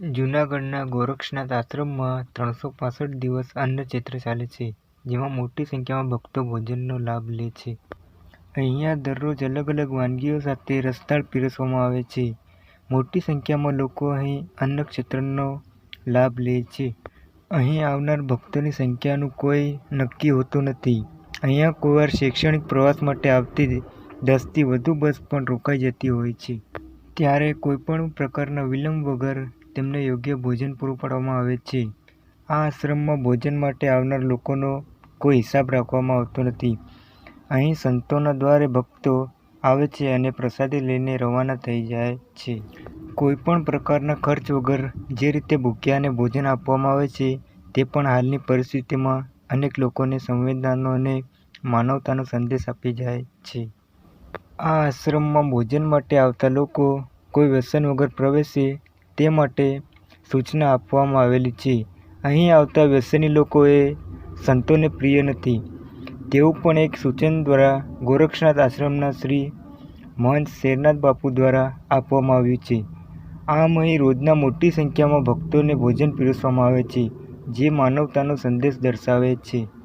જૂનાગઢના ગોરક્ષનાથ આશ્રમમાં ત્રણસો પાંસઠ દિવસ અન્નક્ષેત્ર ચાલે છે, જેમાં મોટી સંખ્યામાં ભક્તો ભોજનનો લાભ લે છે. અહીંયા દરરોજ અલગ અલગ વાનગીઓ સાથે રસતાળ પીરસવામાં આવે છે. મોટી સંખ્યામાં લોકો અહીં અન્નક્ષેત્રનો લાભ લે છે. અહીં આવનાર ભક્તોની સંખ્યાનું કોઈ નક્કી હોતું નથી. અહીંયા કોઈવાર શૈક્ષણિક પ્રવાસ માટે આવતી દસથી વધુ બસ પણ રોકાઈ જતી હોય છે. ત્યારે કોઈપણ પ્રકારના વિલંબ વગર તેમને યોગ્ય ભોજન પૂરું પાડવામાં આવે છે. આ આશ્રમમાં ભોજન માટે આવનાર લોકોનો કોઈ હિસાબ રાખવામાં આવતો નથી. અહીં સંતોના દ્વારે ભક્તો આવે છે અને પ્રસાદી લઈને રવાના થઈ જાય છે. કોઈપણ પ્રકારના ખર્ચ વગર જે રીતે ભૂખ્યાને ભોજન આપવામાં આવે છે, તે પણ હાલની પરિસ્થિતિમાં અનેક લોકોને સંવેદનાનો અને માનવતાનો સંદેશ આપી જાય છે. આ આશ્રમમાં ભોજન માટે આવતા લોકો કોઈ વ્યસન વગર પ્રવેશે તે માટે સૂચના આપવામાં આવેલી છે. અહીં આવતા વ્યસની લોકોએ સંતોને પ્રિય નથી. તેવું પણ એક સૂચન દ્વારા ગોરક્ષનાથ આશ્રમના શ્રી મહંત શેરનાથ બાપુ દ્વારા આપવામાં આવ્યું છે. આમ અહીં રોજના મોટી સંખ્યામાં ભક્તોને ભોજન પીરસવામાં આવે છે, જે માનવતાનો સંદેશ દર્શાવે છે.